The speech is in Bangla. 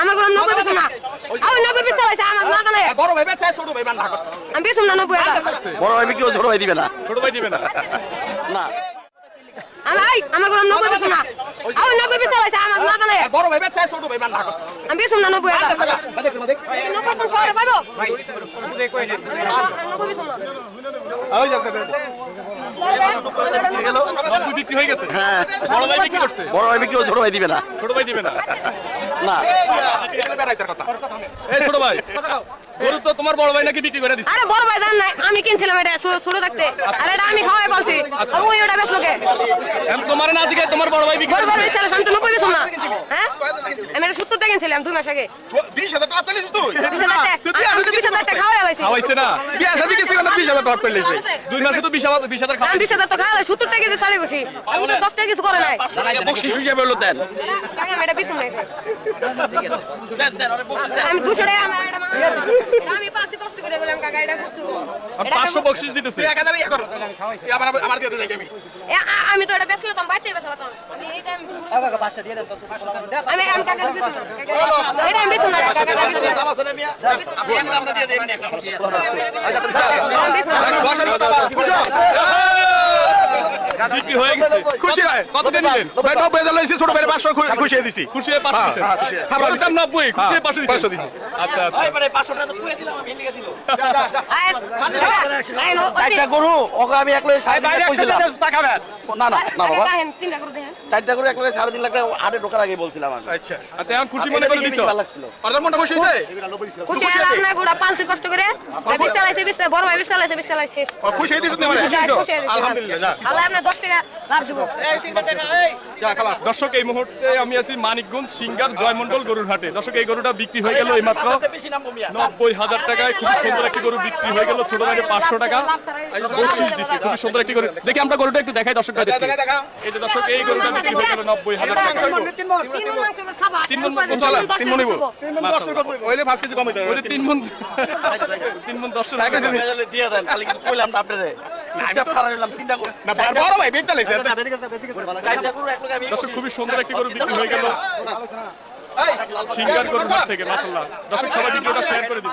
আমার কোনো নব্বই বেচুন না। আমি নব্বই বেচতে হয়েছে আমার না জানে বড় ভাই বেচে ছোট ভাই কর। আমি বেচুন না নব্বই বড় ভাই বিক্রি ছোট ভাই দিবে না। ছোট ভাই দিবে না। না। আমি আমার কোনো নব্বই বেচুন না। আমি নব্বই বেচতে হয়েছে আমার না জানে বড় ভাই বেচে ছোট ভাই আমি বেচুন না নব্বই নব্বই তো শহরে পাবো? নব্বই বেচুন না। নব্বই বিক্রি হয়ে গেছে? হ্যাঁ। বড় ভাই বিক্রি করছে? বড় ভাই বিক্রি ছোট ভাই দিবে না। ছোট ভাই দিবে না। না। এই ছোট ভাই। গরু তো তোমার বড় ভাই নাকি বিক্রি করে দিচ্ছে আরে বড় ভাই জান নাই। আমি কিনছিলাম এটা ছোট ছোট থাকতে। আর এটা আমি খাওয়াই বলছি। ওই ওটা বেচলো কে? তোমার না দিকে তোমার বড় ভাই বিক্রি বড় করে বড় বেচলে আমি তো নব্বই না। হ্যাঁ? আমি এটা সত্তর টাকা কিনছিলাম দুই মাস আগে। বিশ হাজার টাকা তুই। বিশ হাজার টাকা। আমি তো বিশ হাজার টাকা খাওয়াই হয়েছি খাওয়াইছে না। বিয়া শাদি কিছু না বিশ হাজার টাকা পেলিস দুই মাসে তো বিশ হাজার বিশ হাজার আমি খাওয়াই বিশ হাজার তো খাওয়াই সত্তর টাকা দিয়ে চালিয়ে বসি। আমি তো দশ টাকা কিছু করে নাই। বকশিস হিসাবে হলো দেন। টাকা আমি এটা বিচুন নাই আমি 200 টাকা আমার এটা মাংস আমি করে বললাম কাকা এটা করতে আমি পাঁচশো বকশিস দিতেছে। তুই এক হাজার ইয়ে কর। এই আমার আমার দিয়ে যাই আমি। আমি তো এটা বেচলে তুমি বাইতে বেচলাম আমি এই টাইম আমি আমি কাকা দিছি কাকা, এটা আমি বিচুন না। কাকা কাকা বিচুন না। আমরা দিয়ে দেই আমি একটা আমি বসার কথা খুশি বিক্রি হয়ে গেছে। খুশি? হয় কত নিলেন? ভাই নব্বই হাজার লইছি ছোট ভাই পাঁচশো খুশি দিছি। খুশি হয়ে পাঁচশো দিছেন। হ্যাঁ, খুশি। খাবার বলছিলাম নব্বই খুশি হয়ে পাঁচশো পাঁচশো দিছেন। দিছি। আচ্ছা আচ্ছা। আয়, আয়, নো, ওই চারটা গরু ওকে আমি এক সাড়ে তিন লাখ কইছিলাম। না না না বাবা। তিনটা করে দেন। চারটা গরু এক সাড়ে তিন লাখ টাকা আটে ঢোকার আগে বলছিলাম আমি। আচ্ছা আচ্ছা এখন খুশি মনে করে দিছো? ভালো লাগছিল। অর্ধেক মনটা খুশি হয়েছে? খুশি হলাম না, গোড়া পালছি কষ্ট করে। বিশ চালাইছে, বিশ বড় ভাই বিশ চালাইছে, বিশ চালাই খুশি হয়ে মানে হয়ে- হয়ে গেছি। আলহামদুলিল্লাহ আল্লাহ আপনার দর্শক এই মুহূর্তে আমি আছি মানিকগঞ্জ সিঙ্গার জয়মন্ডল গরুর হাটে দর্শক এই গরুটা বিক্রি হয়ে গেল এই মাত্র নব্বই হাজার টাকায় খুব সুন্দর একটি গরু বিক্রি হয়ে গেল ছোট ভাইয়ের পাঁচশো টাকা বকশিস দিচ্ছে খুবই সুন্দর একটি গরু দেখি আমরা গরুটা একটু দেখাই দর্শক দেখা এই যে দর্শক এই গরুটা বিক্রি হয়ে গেল নব্বই হাজার টাকা তিন মণ তিন মণ তিন মন তিন মন দশ টাকা দিয়ে দেন খালি কইলাম না খুবই সুন্দর একটি গরু বিক্রি হয়ে গেল। সিঙ্গার গরুর থেকে মাসাল্লাহ দর্শক সবাই ভিডিওটা শেয়ার করে দিন